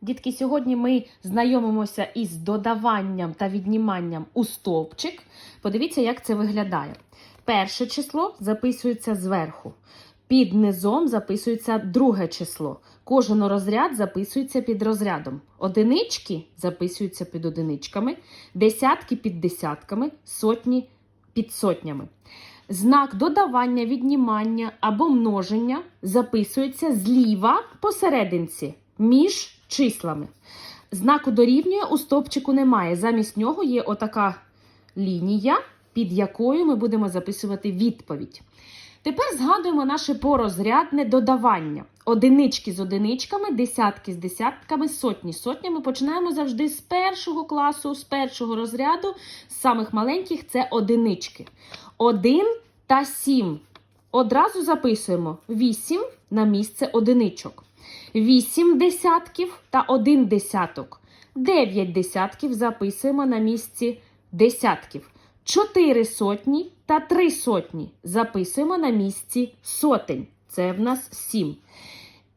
Дітки, сьогодні ми знайомимося із додаванням та відніманням у стовпчик. Подивіться, як це виглядає. Перше число записується зверху. Під низом записується друге число. Кожен розряд записується під розрядом. Одинички записуються під одиничками, десятки під десятками, сотні під сотнями. Знак додавання, віднімання або множення записується зліва посерединці між числами. Знаку дорівнює у стовпчику немає. Замість нього є отака лінія, під якою ми будемо записувати відповідь. Тепер згадуємо наше порозрядне додавання. Одинички з одиничками, десятки з десятками, сотні з сотнями. Починаємо завжди з першого класу, з першого розряду, з самих маленьких це одинички. 1 та 7. Одразу записуємо 8 на місце одиничок. 8 десятків та 1 десяток. 9 десятків записуємо на місці десятків. 4 сотні та 3 сотні записуємо на місці сотень. Це в нас 7.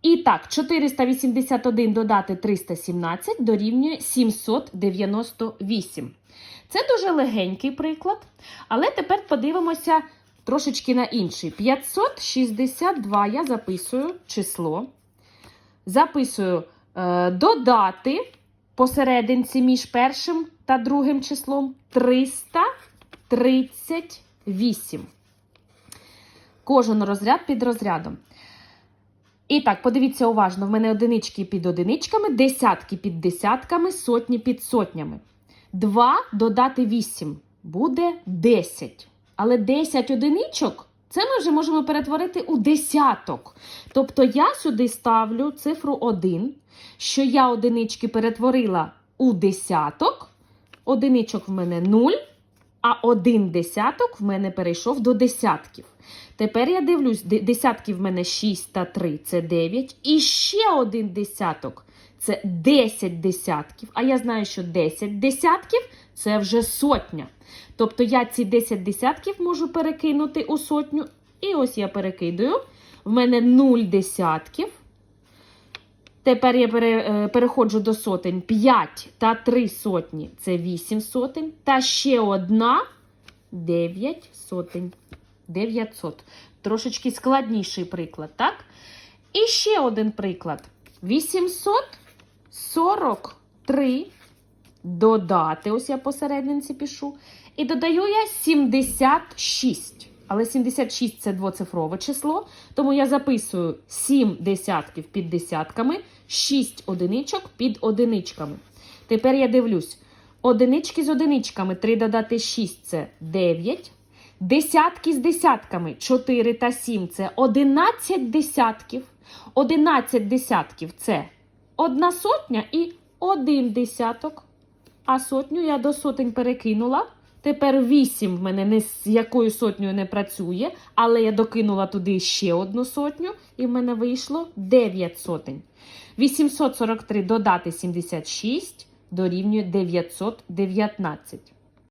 І так, 481 додати 317 дорівнює 798. Це дуже легенький приклад, але тепер подивимося трошечки на інший. 562 я записую число. Записую е, додати посерединці між першим та другим числом 338. Кожен розряд під розрядом. І так, подивіться уважно: в мене одинички під одиничками, десятки під десятками, сотні під сотнями. 2 додати 8 буде 10. Але 10 одиничок це ми вже можемо перетворити у десяток. Тобто я сюди ставлю цифру 1, що я одинички перетворила у десяток. Одиничок в мене 0, а один десяток в мене перейшов до десятків. Тепер я дивлюсь, десятків в мене 6 та 3 це 9. І ще один десяток це 10 десятків. А я знаю, що 10 десятків це вже сотня. Тобто я ці 10 десятків можу перекинути у сотню. І ось я перекидаю. В мене 0 десятків. Тепер я пере, е, переходжу до сотень. 5 та 3 сотні це 8 сотень. Та ще одна 9 сотень. 900. Трошечки складніший приклад, так? І ще один приклад. 843 додати, ось я посерединці пишу. І додаю я 76. Але 76 це двоцифрове число, тому я записую 7 десятків під десятками, 6 одиничок під одиничками. Тепер я дивлюсь. Одинички з одиничками 3 додати 6 це 9. Десятки з десятками 4 та 7 це 11 десятків. 11 десятків це одна сотня і один десяток. А сотню я до сотень перекинула. Тепер 8 в мене не з якою сотнею не працює, але я докинула туди ще одну сотню, і в мене вийшло 9 сотень. 843 додати 76 дорівнює 919.